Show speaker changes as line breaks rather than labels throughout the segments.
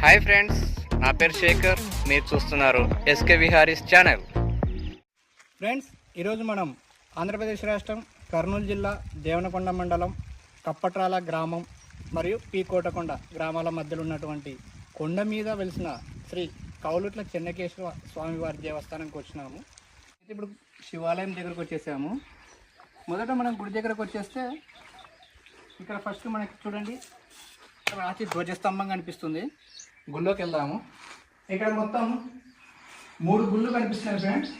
Hi friends నా పేరు శేఖర్ మీరు చూస్తున్నారు ఎస్కే విహారీస్ ఛానల్.
ఫ్రెండ్స్ ఈరోజు మనం ఆంధ్రప్రదేశ్ రాష్ట్రం కర్నూలు జిల్లా దేవనకొండ మండలం కప్పట్రాల గ్రామం మరియు పీ కోటకొండ గ్రామాల మధ్యలో ఉన్నటువంటి కొండ మీద వెలిసిన శ్రీ కౌలుట్ల చెన్నకేశ్వర స్వామివారి దేవస్థానంకి వచ్చినాము. ఇప్పుడు శివాలయం దగ్గరకు వచ్చేసాము. మొదట మనం గుడి దగ్గరకు వచ్చేస్తే ఇక్కడ ఫస్ట్ మనకి చూడండి రాతి ధ్వజస్తంభం కనిపిస్తుంది. గుళ్ళోకి వెళ్దాము ఇక్కడ మొత్తం మూడు గుళ్ళు కనిపిస్తున్నాయి ఫ్రెండ్స్.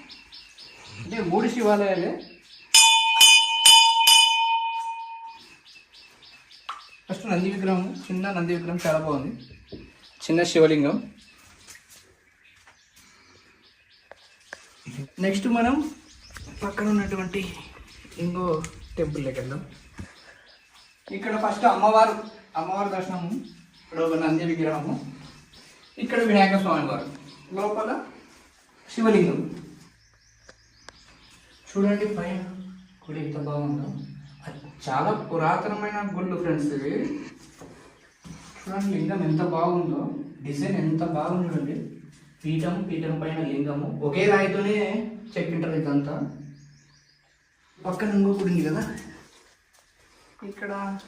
అంటే మూడు శివాలయాలే. ఫస్ట్ నంది విగ్రహం చిన్న నంది విగ్రహం చాలా బాగుంది. చిన్న శివలింగం. నెక్స్ట్ మనం పక్కన ఉన్నటువంటి ఇంకో టెంపుల్లోకి వెళ్దాం. ఇక్కడ ఫస్ట్ అమ్మవారు అమ్మవారి దర్శనము. ఇక్కడ ఒక నంది విగ్రహము. ఇక్కడ వినాయక స్వామి వారు. లోపల శివలింగం. చూడండి పైన గుడి ఎంత బాగుందో. అది చాలా పురాతనమైన గుళ్ళు ఫ్రెండ్స్ ఇవి. చూడండి లింగం ఎంత బాగుందో. డిజైన్ ఎంత బాగుంది చూడండి. పీఠం పీఠం పైన లింగము. ఒకే రాయితోనే చెక్కింటారు ఇదంతా. పక్కన ఇంకో గుడి ఉంది కదా. ఇక్కడ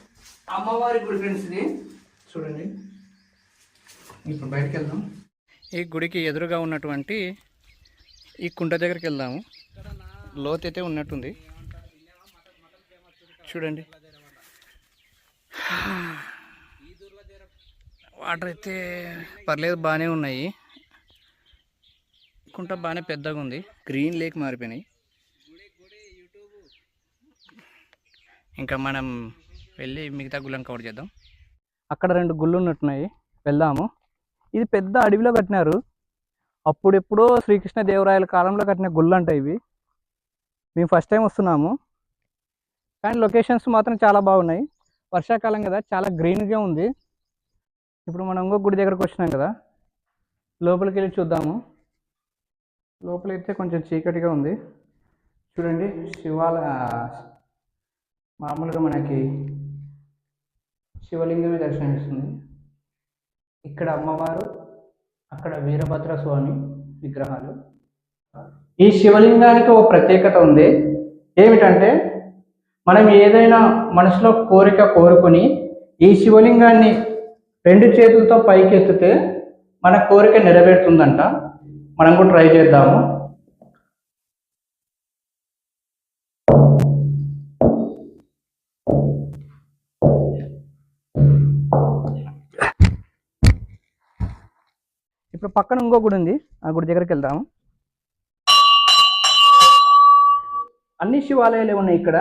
అమ్మవారి గుడి ఫ్రెండ్స్ ఇది. చూడండి. ఇప్పుడు బయటకు వెళ్దాం ఈ గుడికి ఎదురుగా ఉన్నటువంటి ఈ కుంట దగ్గరికి వెళ్దాము. లోతు అయితే ఉన్నట్టుంది. చూడండి. వాటర్ అయితే పర్లేదు బాగానే ఉన్నాయి. కుంట బాగానే పెద్దగా ఉంది. గ్రీన్ లేక్ మారిపోయినాయి. ఇంకా మనం వెళ్ళి మిగతా గుళ్ళని కవర్ చేద్దాం. అక్కడ రెండు గుళ్ళు ఉన్నట్టున్నాయి. వెళ్దాము. ఇది పెద్ద అడవిలో కట్టినారు. అప్పుడెప్పుడో శ్రీకృష్ణ దేవరాయల కాలంలో కట్టిన గుళ్ళు అంట ఇవి. మేము ఫస్ట్ టైం వస్తున్నాము. కానీ లొకేషన్స్ మాత్రం చాలా బాగున్నాయి. వర్షాకాలం కదా చాలా గ్రీన్గా ఉంది. ఇప్పుడు మనం ఇంకో గుడి దగ్గరకు వచ్చినాం కదా. లోపలికి వెళ్ళి చూద్దాము. లోపలైతే కొంచెం చీకటిగా ఉంది. చూడండి శివాల మామూలుగా మనకి శివలింగమే దర్శనమిస్తుంది. ఇక్కడ అమ్మవారు అక్కడ వీరభద్ర స్వామి విగ్రహాలు. ఈ శివలింగానికి ఒక ప్రత్యేకత ఉంది. ఏమిటంటే మనం ఏదైనా మనసులో కోరిక కోరుకుని ఈ శివలింగాన్ని రెండు చేతులతో పైకెత్తితే మన కోరిక నెరవేరుతుందంట. మనం కూడా ట్రై చేద్దాము. ఇక్కడ పక్కన ఇంకో గుడి ఉంది. ఆ గుడి దగ్గరికి వెళ్దాము అన్ని శివాలయాలు ఉన్నాయి ఇక్కడ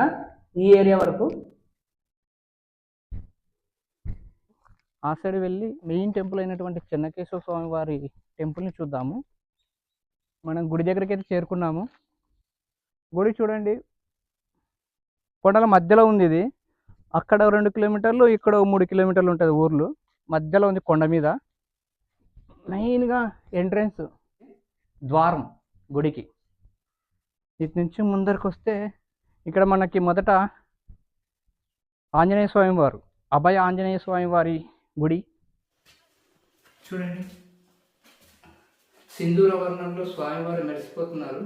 ఈ ఏరియా వరకు. ఆ సైడ్ వెళ్ళి మెయిన్ టెంపుల్ అయినటువంటి చెన్నకేశ్వర స్వామి వారి టెంపుల్ని చూద్దాము. మనం గుడి దగ్గరికి అయితే చేరుకున్నాము. గుడి చూడండి. కొండల మధ్యలో ఉంది ఇది. అక్కడ రెండు కిలోమీటర్లు ఇక్కడ మూడు కిలోమీటర్లు ఉంటుంది ఊర్లు. మధ్యలో ఉంది కొండ మీద. మెయిన్గా ఎంట్రన్స్ ద్వారం గుడికి. ఇటు నుంచి ముందరికి వస్తే ఇక్కడ మనకి మొదట ఆంజనేయ స్వామి వారు అభయ ఆంజనేయ స్వామి వారి గుడి. చూడండి. సింధూర వర్ణంలో స్వామివారు మెరిసిపోతున్నారు.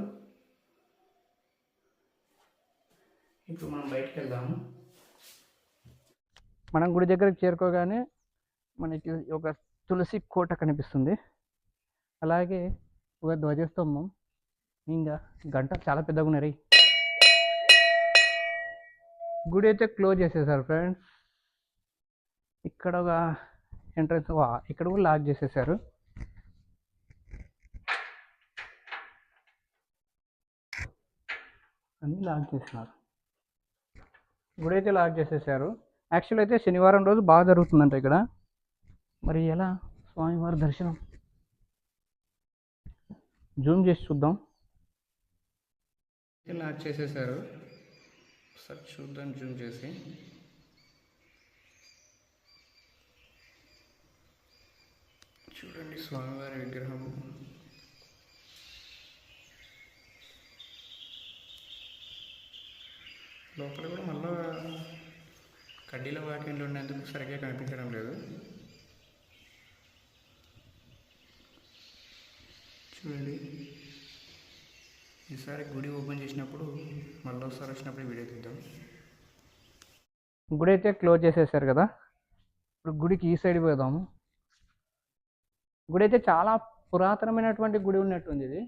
ఇప్పుడు మనం బయటికి వెళ్దాము మనం గుడి దగ్గరికి చేరుకోగానే మనకి ఒక తులసి కోట కనిపిస్తుంది. అలాగే ఒక ధ్వజస్తంభం. ఇంకా గంట చాలా పెద్దగా ఉన్నాయి గుడి అయితే క్లోజ్ చేసేసారు ఫ్రెండ్స్. ఇక్కడ ఒక ఎంట్రన్స్ ఇక్కడ కూడా లాక్ చేసేసారు. అన్ని లాక్ చేసినారు. గుడి అయితే లాక్ చేసేసారు. యాక్చువల్ అయితే శనివారం రోజు బాగా జరుగుతుందంట ఇక్కడ. మరి ఎలా? స్వామివారి దర్శనం. జూమ్ చేసి చూద్దాం. ఇలా చేసేసారు. ఒకసారి చూద్దాం జూమ్ చేసి. చూడండి స్వామివారి విగ్రహం. లోపల కూడా మళ్ళీ కడ్డీల వాకింగ్లు ఉన్నందుకు సరిగ్గా కనిపించడం లేదు. చూడండి. ఈసారి గుడి ఓపెన్ చేసినప్పుడు మళ్ళీ ఒకసారి వచ్చినప్పుడు వీడియో తీద్దాం గుడి అయితే క్లోజ్ చేసేసారు కదా? ఇప్పుడు గుడికి ఈ సైడ్ పోదాము. గుడి అయితే చాలా పురాతనమైనటువంటి గుడి ఉన్నట్టుంది ఇది.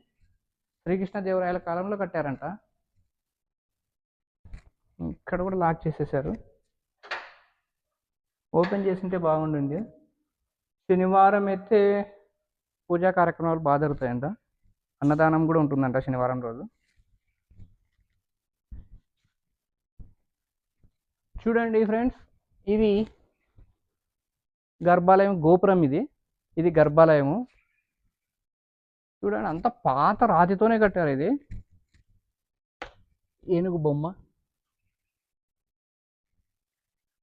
శ్రీకృష్ణదేవరాయల కాలంలో కట్టారంట. ఇక్కడ కూడా లాక్ చేసేసారు. ఓపెన్ చేసింటే బాగుండింది శనివారం అయితే పూజా కార్యక్రమాలు బాగా జరుగుతాయంట. అన్నదానం కూడా ఉంటుందంట శనివారం రోజు. చూడండి ఫ్రెండ్స్ ఇది గర్భాలయం గోపురం ఇది. ఇది గర్భాలయము. చూడండి అంత పాత రాతితోనే కట్టారు ఇది. ఏనుగు బొమ్మ.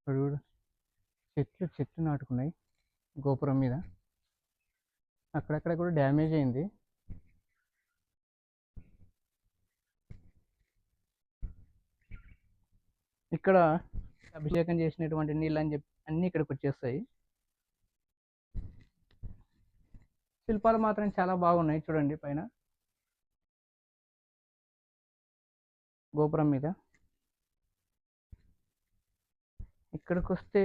చూడు చెట్లు చెట్లు నాటుకున్నాయి గోపురం మీద. అక్కడక్కడ కూడా డ్యామేజ్ అయింది. ఇక్కడ అభిషేకం చేసినటువంటి నీళ్ళు అని చెప్పి అన్నీ ఇక్కడికి వచ్చేస్తాయి. శిల్పాలు మాత్రం చాలా బాగున్నాయి చూడండి పైన. గోపురం మీద. ఇక్కడికి వస్తే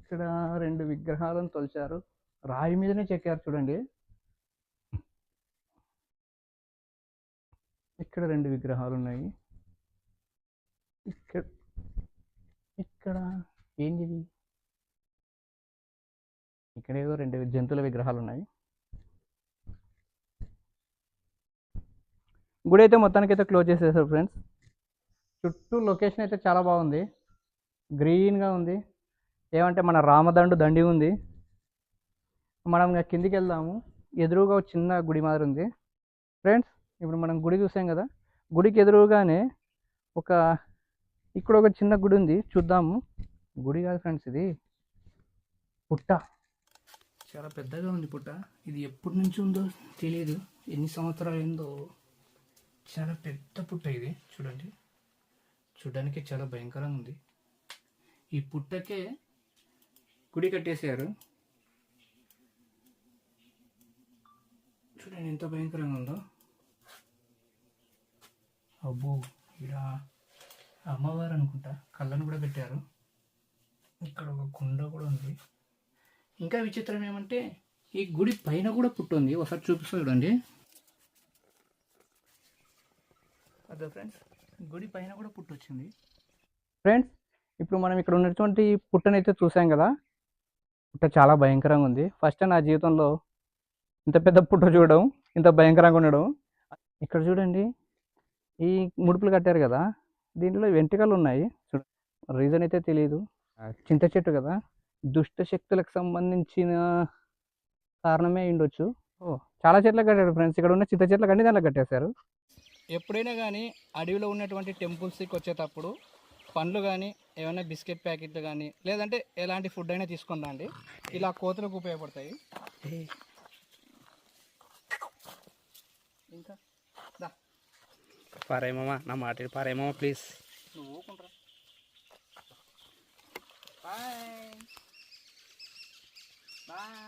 ఇక్కడ రెండు విగ్రహాలను తొలిచారు. రాయి మీదనే చెక్కారు చూడండి. ఇక్కడ రెండు విగ్రహాలు ఉన్నాయి ఇక్కడ ఇక్కడ ఏంటిది? ఇక్కడ ఏదో రెండు జంతువుల విగ్రహాలు ఉన్నాయి గుడి అయితే మొత్తానికి అయితే క్లోజ్ చేసేసారు ఫ్రెండ్స్. చుట్టూ లొకేషన్ అయితే చాలా బాగుంది. గ్రీన్గా ఉంది. ఏమంటే మన రామదండు దండి ఉంది. మనం ఇంకా కిందికి వెళ్దాము ఎదురుగా ఒక చిన్న గుడి మాదిరి ఉంది. ఫ్రెండ్స్ ఇప్పుడు మనం గుడి చూసాం కదా? గుడికి ఎదురుగానే ఒక ఇక్కడ ఒక చిన్న గుడి ఉంది. చూద్దాము. గుడి కాదు ఫ్రెండ్స్ ఇది పుట్ట. చాలా పెద్దగా ఉంది పుట్ట. ఇది ఎప్పటి నుంచి ఉందో తెలియదు ఎన్ని సంవత్సరాలు అయిందో. చాలా పెద్ద పుట్ట ఇది. చూడండి. చూడడానికి చాలా భయంకరంగా ఉంది. ఈ పుట్టకే గుడి కట్టేశారు. చూడండి ఎంత భయంకరంగా ఉందో అబ్బో ఇక్కడ అమ్మవారు అనుకుంటా కళ్ళను కూడా పెట్టారు ఇక్కడ ఒక కుండ కూడా ఉంది ఇంకా విచిత్రం ఏమంటే ఈ గుడి పైన కూడా పుట్టు ఉంది ఒకసారి చూపిస్తా చూడండి అదే ఫ్రెండ్స్ గుడి పైన కూడా పుట్టు వచ్చింది ఫ్రెండ్స్ ఇప్పుడు మనం ఇక్కడ ఉన్నటువంటి పుట్టనైతే చూసాం కదా. పుట్ట చాలా భయంకరంగా ఉంది. ఫస్ట్ నా జీవితంలో ఇంత పెద్ద పుట్ట చూడడం ఇంత భయంకరంగా ఉండడం. ఇక్కడ చూడండి ఈ ముడుపులు కట్టారు కదా దీంట్లో వెంట్రుకలు ఉన్నాయి. చూడ రీజన్ అయితే తెలియదు చింత చెట్టు కదా దుష్ట శక్తులకు సంబంధించిన కారణమే ఉండొచ్చు ఓ చాలా చెట్లు కట్టారు ఫ్రెండ్స్ ఇక్కడ ఉన్న చింత చెట్లు కండి దాంట్లో కట్టేశారు. ఎప్పుడైనా కానీ అడవిలో ఉన్నటువంటి టెంపుల్స్కి వచ్చేటప్పుడు పండ్లు కానీ ఏమైనా బిస్కెట్ ప్యాకెట్లు కానీ లేదంటే ఎలాంటి ఫుడ్ అయినా తీసుకొని రండి ఇలా కోతులకు ఉపయోగపడతాయి. ఇంకా? దా.
పారేమమ్మా నా మాట పారేమమ్మా ప్లీజ్
నువ్వు ఊకుంట్రా. బాయ్. బాయ్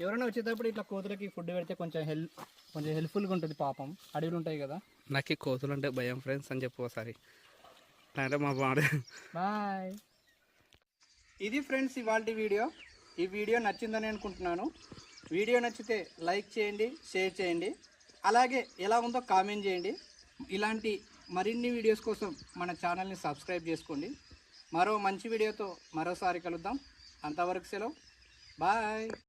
ఎవరైనా వచ్చేటప్పుడు ఇట్లా కోతులకి ఫుడ్ పెడితే కొంచెం హెల్ప్ కొంచెం హెల్ప్ఫుల్గా ఉంటుంది పాపం. అడవులు ఉంటాయి కదా.
నాకు ఈ కోతులు అంటే భయం ఫ్రెండ్స్ అని చెప్పు ఒకసారి. అంటే మా మాట
బాయ్. ఇది ఫ్రెండ్స్ ఇవాళ వీడియో. ఈ వీడియో నచ్చిందని అనుకుంటున్నాను. వీడియో నచ్చితే లైక్ చేయండి షేర్ చేయండి. అలాగే ఎలా ఉందో కామెంట్ చేయండి. ఇలాంటి మరిన్ని వీడియోస్ కోసం మన ఛానల్ని సబ్స్క్రైబ్ చేసుకోండి. మరో మంచి వీడియోతో మరోసారి కలుద్దాం. అంతవరకు సెలవు. బాయ్.